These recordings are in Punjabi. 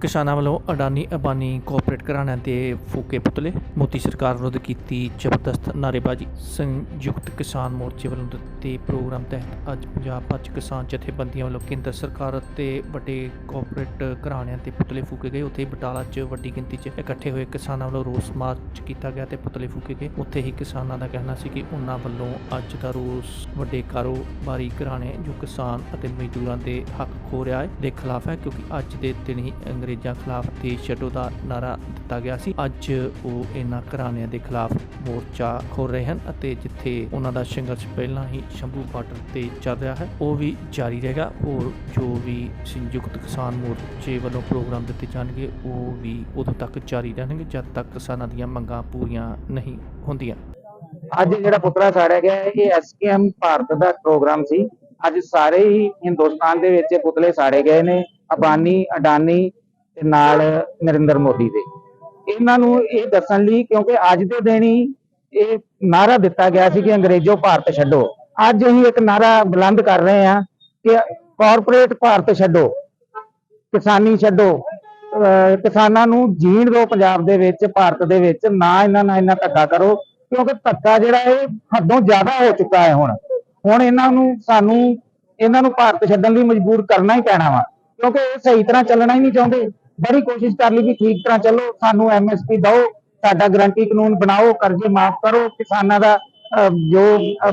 ਕਿਸਾਨਾਂ ਵੱਲੋਂ ਅਡਾਨੀ ਅਬਾਨੀ ਕੋਆਪਰੇਟ ਘਰਾਣਿਆਂ ਤੇ ਫੂਕੇ ਪੁਤਲੇ। ਮੋਦੀ ਸਰਕਾਰ ਵਿਰੁੱਧ ਕੀਤੀ ਜ਼ਬਰਦਸਤ ਨਾਅਰੇਬਾਜ਼ੀ। ਸੰਯੁਕਤ ਕਿਸਾਨ ਮੋਰਚੇ ਵੱਲੋਂ ਦਿੱਤੇ ਪ੍ਰੋਗਰਾਮ ਤਹਿਤ ਅੱਜ ਪੰਜਾਬ ਭੱਜ ਕਿਸਾਨ ਜਥੇਬੰਦੀਆਂ ਵੱਲੋਂ ਕੇਂਦਰ ਸਰਕਾਰ ਅਤੇ ਵੱਡੇ ਕੋਆਪਰੇਟ ਘਰਾਣਿਆਂ ਤੇ ਪੁਤਲੇ ਫੂਕੇ ਗਏ। ਉੱਥੇ ਬਟਾਲਾ 'ਚ ਵੱਡੀ ਗਿਣਤੀ 'ਚ ਇਕੱਠੇ ਹੋਏ ਕਿਸਾਨਾਂ ਵੱਲੋਂ ਰੋਸ ਮਾਰਚ ਕੀਤਾ ਗਿਆ ਤੇ ਪੁਤਲੇ ਫੂਕੇ ਗਏ। ਉੱਥੇ ਹੀ ਕਿਸਾਨਾਂ ਦਾ ਕਹਿਣਾ ਸੀ ਕਿ ਉਹਨਾਂ ਵੱਲੋਂ ਅੱਜ ਦਾ ਰੋਸ ਵੱਡੇ ਕਾਰੋਬਾਰੀ ਘਰਾਣੇ ਜੋ ਕਿਸਾਨ ਅਤੇ ਮਜ਼ਦੂਰਾਂ ਦੇ ਹੱਕ ਖੋ ਰਿਹਾ ਹੈ, ਦੇ ਖਿਲਾਫ ਹੈ, ਕਿਉਂਕਿ ਅੱਜ ਦੇ ਦਿਨ ਹੀ ਅੰਗਰੇਜ਼ਾਂ ਖਿਲਾਫ ਦੇਸ਼ ਛੱਡੋ ਦਾ ਨਾਰਾ ਦਿੱਤਾ ਗਿਆ ਸੀ। ਅੱਜ ਉਹ ਇਹਨਾਂ ਘਰਾਣਿਆਂ ਦੇ ਖਿਲਾਫ ਮੋਰਚਾ ਖੋਲ ਰਹੇ ਹਨ ਅਤੇ ਜਿੱਥੇ ਉਹਨਾਂ ਦਾ ਸੰਘਰਸ਼ ਪਹਿਲਾਂ ਹੀ ਸ਼ੰਭੂ ਬਾਰਡਰ ਤੇ ਚੱਲ ਰਿਹਾ ਹੈ ਉਹ ਵੀ ਜਾਰੀ ਰਹੇਗਾ। ਹੋਰ ਜੋ ਵੀ ਸੰਯੁਕਤ ਕਿਸਾਨ ਮੋਰਚੇ ਵੱਲੋਂ ਪ੍ਰੋਗਰਾਮ ਦਿੱਤੇ ਜਾਣਗੇ ਉਹ ਵੀ ਉਦੋਂ ਤੱਕ ਜਾਰੀ ਰਹਿਣਗੇ ਜਦ ਤੱਕ ਕਿਸਾਨਾਂ ਦੀਆਂ ਮੰਗਾਂ ਪੂਰੀਆਂ ਨਹੀਂ ਹੁੰਦੀਆਂ। ਅੱਜ ਜਿਹੜਾ ਪੁਤਲਾ ਸਾੜਿਆ ਗਿਆ ਹੈ, ਇਹ ਐਸਕੇਐਮ ਭਾਰਤ ਦਾ ਪ੍ਰੋਗਰਾਮ ਸੀ। ਅੱਜ ਸਾਰੇ ਹੀ ਹਿੰਦੁਸਤਾਨ ਦੇ ਵਿੱਚ ਪੁਤਲੇ ਸਾੜੇ ਗਏ ਨੇ। ਅਬਾਨੀ ਅਡਾਨੀ ਤੇ ਨਾਲ ਨਰਿੰਦਰ ਮੋਦੀ ਦੇ। ਇਹਨਾਂ ਨੂੰ ਇਹ ਦੱਸਣ ਲਈ ਕਿਉਂਕਿ ਅੱਜ ਦੇ ਦਿਨ ਹੀ ਇਹ ਨਾਰਾ ਦਿੱਤਾ ਗਿਆ ਸੀ ਕਿ ਅੰਗਰੇਜ਼ੋ ਭਾਰਤ ਛੱਡੋ। ਅੱਜ ਅਸੀਂ ਇੱਕ ਨਾਰਾ ਬੁਲੰਦ ਕਰ ਰਹੇ ਹਾਂ ਕਿ ਕਾਰਪੋਰੇਟ ਭਾਰਤ ਛੱਡੋ, ਕਿਸਾਨੀ ਛੱਡੋ ਕਿਸਾਨਾਂ ਨੂੰ ਜੀਣ ਦਿਓ ਪੰਜਾਬ ਦੇ ਵਿੱਚ, ਭਾਰਤ ਦੇ ਵਿੱਚ, ਨਾ ਇਹਨਾਂ ਨਾਲ ਇੰਨਾ ਧੱਕਾ ਕਰੋ, ਕਿਉਂਕਿ ਧੱਕਾ ਜਿਹੜਾ ਇਹ ਹੱਦੋਂ ਜ਼ਿਆਦਾ ਹੋ ਚੁੱਕਾ ਹੈ ਹੁਣ। ਹੁਣ ਇਹਨਾਂ ਨੂੰ ਸਾਨੂੰ, ਇਹਨਾਂ ਨੂੰ ਭਾਰਤ ਛੱਡਣ ਲਈ ਮਜਬੂਰ ਕਰਨਾ ਹੀ ਪੈਣਾ ਵਾ, ਕਿਉਂਕਿ ਇਹ ਸਹੀ ਤਰ੍ਹਾਂ ਚੱਲਣਾ ਹੀ ਨਹੀਂ ਚਾਹੁੰਦੇ। ਬੜੀ ਕੋਸ਼ਿਸ਼ ਕਰ ਲਈ ਕਿ ਠੀਕ ਤਰ੍ਹਾਂ ਚੱਲੋ, ਸਾਨੂੰ ਐਮਐਸਪੀ ਦਿਓ, ਸਾਡਾ ਗਰੰਟੀ ਕਾਨੂੰਨ ਬਣਾਓ, ਕਰਜ਼ੇ ਮਾਫ ਕਰੋ, ਕਿਸਾਨਾਂ ਦਾ ਜੋ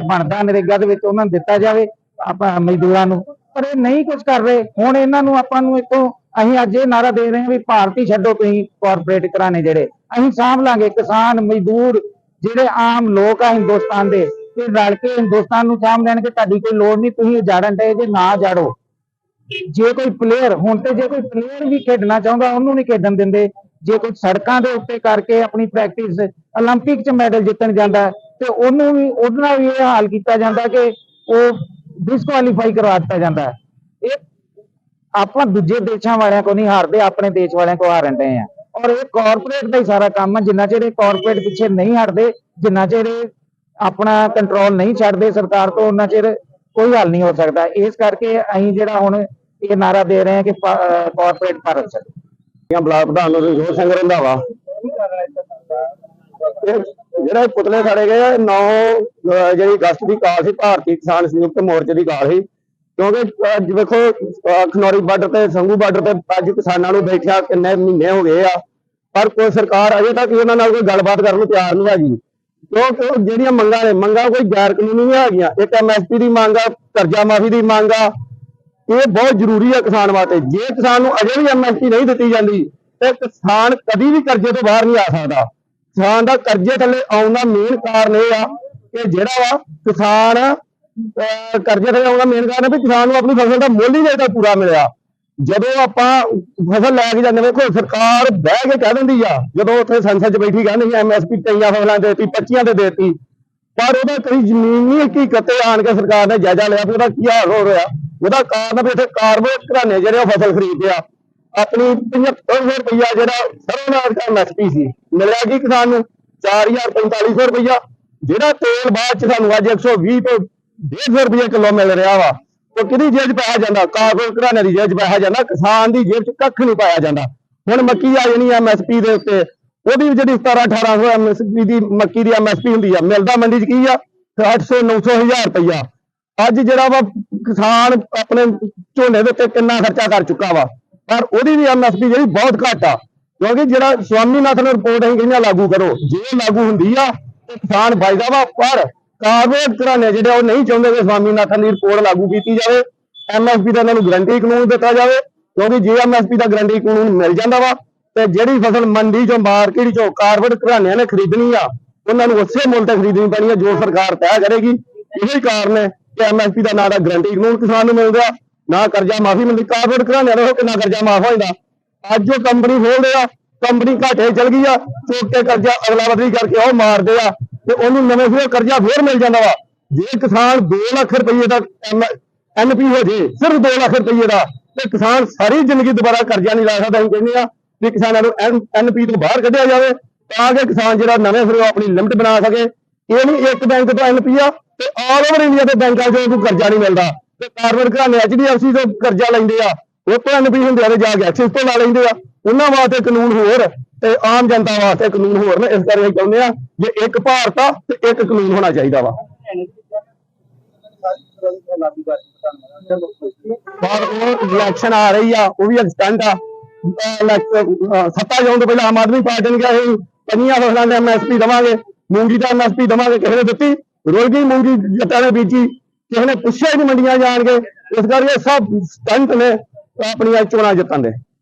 ਬਣਦਾ ਨਰੇਗਾ ਦੇ ਵਿੱਚ ਉਹਨਾਂ ਨੂੰ ਦਿੱਤਾ ਜਾਵੇ, ਆਪਾਂ ਮਜ਼ਦੂਰਾਂ ਨੂੰ। ਪਰ ਇਹ ਨਹੀਂ ਕੁਝ ਕਰ ਰਹੇ। ਹੁਣ ਇਹਨਾਂ ਨੂੰ ਆਪਾਂ ਨੂੰ ਇੱਥੋਂ, ਅਸੀਂ ਅੱਜ ਇਹ ਨਾਰਾ ਦੇ ਰਹੇ ਹਾਂ ਵੀ ਭਾਰਤੀ ਛੱਡੋ ਤੁਸੀਂ ਕਾਰਪੋਰੇਟ ਘਰਾਣੇ ਜਿਹੜੇ। ਅਸੀਂ ਸਾਂਭ ਲਾਂਗੇ ਕਿਸਾਨ, ਮਜ਼ਦੂਰ, ਜਿਹੜੇ ਆਮ ਲੋਕ ਆ ਹਿੰਦੁਸਤਾਨ ਦੇ। ਇਹ ਰਲ ਕੇ ਹਿੰਦੁਸਤਾਨ ਨੂੰ ਸਾਂਭ ਲੈਣਗੇ, ਤੁਹਾਡੀ ਕੋਈ ਲੋੜ ਨਹੀਂ, ਤੁਸੀਂ ਉਜਾੜਨ ਦੇ ਜੇ ਨਾ ਜਾੜੋ ਜੇ ਕੋਈ ਪਲੇਅਰ ਹੁਣ ਤੇ ਜੇ ਕੋਈ ਪਲੇਅਰ ਵੀ ਖੇਡਣਾ ਚਾਹੁੰਦਾ ਉਹਨੂੰ ਨਹੀਂ ਖੇਡਣ ਦਿੰਦੇ ਜੇ ਕੋਈ ਸੜਕਾਂ ਦੇ ਉੱਤੇ ਕਰਕੇ ਆਪਣੀ ਪ੍ਰੈਕਟਿਸ 올림픽 ਚ ਮੈਡਲ ਜਿੱਤਣ ਜਾਂਦਾ ਹੈ, ਤੇ ਉਹਨੂੰ ਵੀ ਉਹਦੇ ਨਾਲ ਵੀ ਇਹ ਹਾਲ ਕੀਤਾ ਜਾਂਦਾ ਕਿ ਉਹ ਡਿਸਕੁਆਲੀਫਾਈ ਕਰਵਾ ਦਿੱਤਾ ਜਾਂਦਾ ਹੈ। ਇਹ ਆਪਾਂ ਦੂਜੇ ਦੇਸ਼ਾਂ ਵਾਲਿਆਂ ਕੋ ਨਹੀਂ ਹਾਰਦੇ ਆਪਣੇ ਦੇਸ਼ ਵਾਲਿਆਂ ਕੋ ਹਾਰਨ ਡਏ ਆ ਔਰ ਇਹ ਕਾਰਪੋਰੇਟ ਦਾ ਹੀ ਸਾਰਾ ਕੰਮ ਹੈ ਜਿੰਨਾ ਚਿਰ ਇਹ ਕਾਰਪੋਰੇਟ ਪਿੱਛੇ ਨਹੀਂ ਹਟਦੇ ਜਿੰਨਾ ਚਿਰ ਇਹ ਆਪਣਾ ਕੰਟਰੋਲ ਨਹੀਂ ਛੱਡਦੇ ਸਰਕਾਰ ਤੋਂ ਉਹਨਾਂ ਚਿਰ ਕੋਈ ਹੱਲ ਨਹੀਂ ਹੋ ਸਕਦਾ। ਇਸ ਕਰਕੇ ਅਸੀਂ ਜਿਹੜਾ ਹੁਣ ਇਹ ਨਾਰਾ ਦੇ ਰਹੇ ਹਾਂ ਕਿ ਕਾਰਪੋਰੇਟ ਭਾਰਤ ਛੱਡੋ ਬਲਾਕ ਪ੍ਰਧਾਨ ਨੂੰ ਸਿੰਘ ਰੰਧਾਵਾ ਜਿਹੜਾ ਪੁਤਲੇ ਸਾੜੇ ਗਏ 9 ਜਿਹੜੀ ਅਗਸਤ ਦੀ ਕਾਲ ਸੀ, ਭਾਰਤੀ ਕਿਸਾਨ ਸੰਯੁਕਤ ਮੋਰਚੇ ਦੀ ਕਾਲ ਸੀ। ਕਿਉਂਕਿ ਵੇਖੋ ਖਨੌਰੀ ਬਾਰਡਰ ਤੇ ਸੰਗੂ ਬਾਰਡਰ ਤੇ ਅੱਜ ਕਿਸਾਨਾਂ ਨੂੰ ਬੈਠਿਆ ਕਿੰਨੇ ਮਹੀਨੇ ਹੋ ਗਏ ਆ। ਪਰ ਕੋਈ ਸਰਕਾਰ ਅਜੇ ਤੱਕ ਉਹਨਾਂ ਨਾਲ ਕੋਈ ਗੱਲਬਾਤ ਕਰਨ ਨੂੰ ਤਿਆਰ ਨਹੀਂ ਹੈਗੀ। ਕਿਉਂਕਿ ਉਹ ਜਿਹੜੀਆਂ ਮੰਗਾਂ ਨੇ ਮੰਗਾਂ ਕੋਈ ਗੈਰ ਕਾਨੂੰਨੀ ਨਹੀਂ ਹੈਗੀਆਂ। ਇੱਕ ਐਮਐਸਪੀ ਦੀ ਮੰਗ ਆ ਕਰਜ਼ਾ ਮਾਫੀ ਦੀ ਮੰਗ ਆ। ਇਹ ਬਹੁਤ ਜ਼ਰੂਰੀ ਆ ਕਿਸਾਨ ਵਾਸਤੇ। ਜੇ ਕਿਸਾਨ ਨੂੰ ਅਜੇ ਵੀ ਐਮਐਸਪੀ ਨਹੀਂ ਦਿੱਤੀ ਜਾਂਦੀ ਤੇ ਕਿਸਾਨ ਕਦੀ ਵੀ ਕਰਜ਼ੇ ਤੋਂ ਬਾਹਰ ਨਹੀਂ ਆ ਸਕਦਾ। ਕਿਸਾਨ ਦਾ ਕਰਜ਼ੇ ਥੱਲੇ ਆਉਣ ਦਾ ਮੇਨ ਕਾਰਨ ਇਹ ਆ ਕਿ ਜਿਹੜਾ ਵਾ ਕਿਸਾਨ ਅਹ, ਕਰਜ਼ੇ ਥੱਲੇ ਆਉਣ ਦਾ ਮੇਨ ਕਾਰਨ ਹੈ ਵੀ ਕਿਸਾਨ ਨੂੰ ਆਪਣੀ ਫਸਲ ਦਾ ਮੁੱਲ ਹੀ ਨਹੀਂ ਤਾਂ ਪੂਰਾ ਮਿਲਿਆ। ਜਦੋਂ ਆਪਾਂ ਫਸਲ ਲੈ ਕੇ ਜਾਂਦੇ ਵੇਖੋ, ਸਰਕਾਰ ਬਹਿ ਕੇ ਕਹਿ ਦਿੰਦੀ ਆ, ਜਦੋਂ ਉੱਥੇ ਸੰਸਦ 'ਚ ਬੈਠੀ ਕਹਿੰਦੀ ਐਮਐਸਪੀ ਕਈਆਂ ਫਸਲਾਂ ਦੇਤੀ ਦਿੱਤੀ 25 ਦੇ ਦੇਤੀ। ਪਰ ਉਹਦਾ ਕਈ ਜ਼ਮੀਨੀ ਹਕੀਕਤ ਤੇ ਆਣ ਕੇ ਸਰਕਾਰ ਨੇ ਜਾਇਜ਼ਾ ਲਿਆ ਵੀ ਉਹਦਾ ਕੀ ਹਾਲ ਹੋ ਰਿਹਾ? ਉਹਦਾ ਕਾਰਨ ਵੀ ਇੱਥੇ ਕਾਰਬੋਰੇਟ ਘਰਾਣੇ ਜਿਹੜੇ ਉਹ ਫਸਲ ਖਰੀਦਦੇ ਆ। ਆਪਣੀ 7500 ਰੁਪਇਆ ਜਿਹੜਾ ਸਰਵਨਾਰ ਦਾ ਐਮਐਸਪੀ ਸੀ, ਮਿਲਿਆ ਕੀ ਕਿਸਾਨ ਨੂੰ? 4450 ਰੁਪਇਆ ਜਿਹੜਾ ਤੇਲ ਬਾਅਦ ਚ ਸਾਨੂੰ ਅੱਜ 120 ਤੋਂ 150 ਰੁਪਏ ਕਿਲੋ ਮਿਲ ਰਿਹਾ ਵਾ। ਉਹ ਕਿਹਦੀ ਜੇਬ 'ਚ ਪਾਇਆ ਜਾਂਦਾ? ਕਾਰਬੋਰੇਟ ਘਰਾਣੇ ਦੀ ਜੇਬ 'ਚ ਪਾਇਆ ਜਾਂਦਾ, ਕਿਸਾਨ ਦੀ ਜੇਬ 'ਚ ਕੱਖ ਨਹੀਂ ਪਾਇਆ ਜਾਂਦਾ। ਹੁਣ ਮੱਕੀ ਆ ਜਾਣੀ ਐਮਐਸਪੀ ਦੇ ਉੱਤੇ। ਉਹਦੀ ਜਿਹੜੀ 17 1800 ਐਮਐਸਪੀ ਦੀ ਮੱਕੀ ਦੀ ਐਮਐਸਪੀ ਹੁੰਦੀ ਆ, ਮਿਲਦਾ ਮੰਡੀ 'ਚ ਕੀ ਆ? 800 900 ਹਜ਼ਾਰ ਰੁਪਇਆ ਅੱਜ ਜਿਹੜਾ ਵਾ ਕਿਸਾਨ ਆਪਣੇ ਝੋਨੇ ਦੇ ਉੱਤੇ ਕਿੰਨਾ ਖਰਚਾ ਕਰ ਚੁੱਕਾ ਵਾ। ਪਰ ਉਹਦੀ ਵੀ ਐਮਐਸਪੀ ਜਿਹੜੀ ਬਹੁਤ ਘੱਟ ਆ। ਕਿਉਂਕਿ ਜਿਹੜਾ ਸਵਾਮੀਨਾਥਨ ਰਿਪੋਰਟ ਅਸੀਂ ਕਹਿੰਦੇ ਲਾਗੂ ਕਰੋ। ਜੇ ਲਾਗੂ ਹੁੰਦੀ ਆ ਤੇ ਕਿਸਾਨ ਫਾਇਦਾ ਵਾ, ਪਰ ਕਾਰਪੋਰੇਟ ਘਰਾਣੇ ਜਿਹੜੇ ਉਹ ਨਹੀਂ ਚਾਹੁੰਦੇ ਕਿ ਸਵਾਮੀਨਾਥਨ ਦੀ ਰਿਪੋਰਟ ਲਾਗੂ ਕੀਤੀ ਜਾਵੇ। ਐਮਐਸਪੀ ਦਾ ਇਹਨਾਂ ਨੂੰ ਗਰੰਟੀ ਕਾਨੂੰਨ ਦਿੱਤਾ ਜਾਵੇ, ਕਿਉਂਕਿ ਜੇ ਐਮਐਸਪੀ ਦਾ ਗਰੰਟੀ ਕਾਨੂੰਨ ਮਿਲ ਜਾਂਦਾ ਵਾ, ਤੇ ਜਿਹੜੀ ਫਸਲ ਮੰਡੀ ਚੋਂ ਮਾਰਕੀਟ ਚੋਂ ਕਾਰਪੋਰੇਟ ਘਰਾਣਿਆਂ ਨੇ ਖਰੀਦਣੀ ਆ, ਉਹਨਾਂ ਨੂੰ ਉਸੇ ਮੁੱਲ ਤੇ ਖਰੀਦਣੀ ਪੈਣੀ ਆ ਜੋ ਸਰਕਾਰ ਤੈਅ ਕਰੇਗੀ। ਇਹੀ ਕਾਰਨ ਹੈ ਕਿ ਐਮਐਸਪੀ ਦਾ ਨਾ ਤਾਂ ਗਰੰਟੀ ਕਾਨੂੰਨ ਕਿਸਾਨ ਨੂੰ ਮਿਲਦਾ, ਨਾ ਕਰਜ਼ਾ ਮਾਫੀ ਮਿਲਦੀ। ਕਾਰਪੋਰੇਟ ਘਰਾਣਿਆਂ ਦਾ ਕਿੰਨਾ ਕਰਜ਼ਾ ਮਾਫ ਹੋ ਜਾਂਦਾ। ਅੱਜ ਉਹ ਕੰਪਨੀ ਖੋਲਦੇ ਆ ਕੰਪਨੀ ਘਾਟੇ ਚਲ ਗਈ ਆ, ਚੁੱਕ ਕਰਜ਼ਾ ਅਗਲਾ ਬਦਲੀ ਕਰਕੇ ਉਹ ਮਾਰਦੇ ਆ। ਤੇ ਉਹਨੂੰ ਨਵੇਂ ਸਿਰੋਂ ਕਰਜ਼ਾ ਫੇਰ ਮਿਲ ਜਾਂਦਾ ਵਾ। ਜੇ ਕਿਸਾਨ 2 ਲੱਖ ਰੁਪਏ ਦਾ ਐਨਪੀ ਹੋ ਜੇ ਸਿਰਫ 2 ਲੱਖ ਰੁਪਏ ਦਾ, ਤੇ ਕਿਸਾਨ ਸਾਰੀ ਜ਼ਿੰਦਗੀ ਦੁਬਾਰਾ ਕਰਜ਼ਾ ਨਹੀਂ ਲਾ ਸਕਦਾ, ਅਸੀਂ ਕਹਿੰਦੇ ਆ ਵੀ ਕਿਸਾਨਾਂ ਨੂੰ ਐਨਪੀ ਤੋਂ ਬਾਹਰ ਕੱਢਿਆ ਜਾਵੇ, ਤਾਂ ਕਿ ਕਿਸਾਨ ਜਿਹੜਾ ਨਵੇਂ ਸਿਰੋਂ ਆਪਣੀ ਲਿਮਟ ਬਣਾ ਸਕੇ। ਇਹ ਨਹੀਂ ਇੱਕ ਬੈਂਕ ਤੋਂ ਐਨਪੀ ਆ, ਤੇ ਆਲ ਓਵਰ ਇੰਡੀਆ ਦੇ ਬੈਂਕਾਂ 'ਚੋਂ ਕੋਈ ਕਰਜ਼ਾ ਨਹੀਂ ਮਿਲਦਾ। ਤੇ ਕਾਰਪੋਰੇਟ ਘਰਾਣੇ ਐਚਡੀਐਫਸੀ ਤੋਂ ਕਰਜ਼ਾ ਲੈਂਦੇ ਆ, ਉਹ ਤੋਂ ਐਨਪੀ ਹੁੰਦੇ ਆ ਤੇ ਜਾ ਕੇ ਐਕਸਿਸ ਤੋਂ ਲਾ ਲੈਂਦੇ ਆ। ਉਹਨਾਂ ਵਾਸਤੇ ਕਾਨੂੰਨ ਹੋਰ ਤੇ ਆਮ ਜਨਤਾ ਵਾਸਤੇ ਕਾਨੂੰਨ ਹੋਰ ਨੇ, ਇਸ ਕਰਕੇ ਅਸੀਂ ਆ ਜੇ ਇੱਕ ਭਾਰਤ ਆ ਤੇ ਇੱਕ ਕਾਨੂੰਨ ਹੋਣਾ ਚਾਹੀਦਾ ਵਾ। ਪਰ ਉਹ ਇਲੈਕਸ਼ਨ ਆ ਰਹੀ ਆ, ਉਹ ਵੀ ਐਕਸਟੈਂਡ ਆ। ਸੱਤਾ ਜਾਣ ਤੋਂ ਪਹਿਲਾਂ ਆਮ ਆਦਮੀ ਪਾਰਟੀ ਨੇ ਕਿਹਾ ਸੀ ਪੰਨੀਆਂ ਫਸਲਾਂ ਦੇ ਐਮਐਸਪੀ ਦਵਾਂਗੇ, ਮੂੰਗੀ ਦਾ ਐਮਐਸਪੀ ਦਵਾਂਗੇ, ਕਿਸੇ ਨੇ ਦਿੱਤੀ, ਰੁਲ ਗਈ ਮੂੰਗੀ ਜੱਟਾਂ ਨੇ ਬੀਜੀ, ਕਿਸੇ ਨੇ ਪੁੱਛਿਆ ਹੀ ਨਹੀਂ ਮੰਡੀਆਂ ਜਾਣਗੇ ਇਸ ਕਰਕੇ ਸਭ ਸਟੰਟ ਨੇ ਆਪਣੀਆਂ ਚੋਣਾਂ ਜਿੱਤਣ ਦੇ।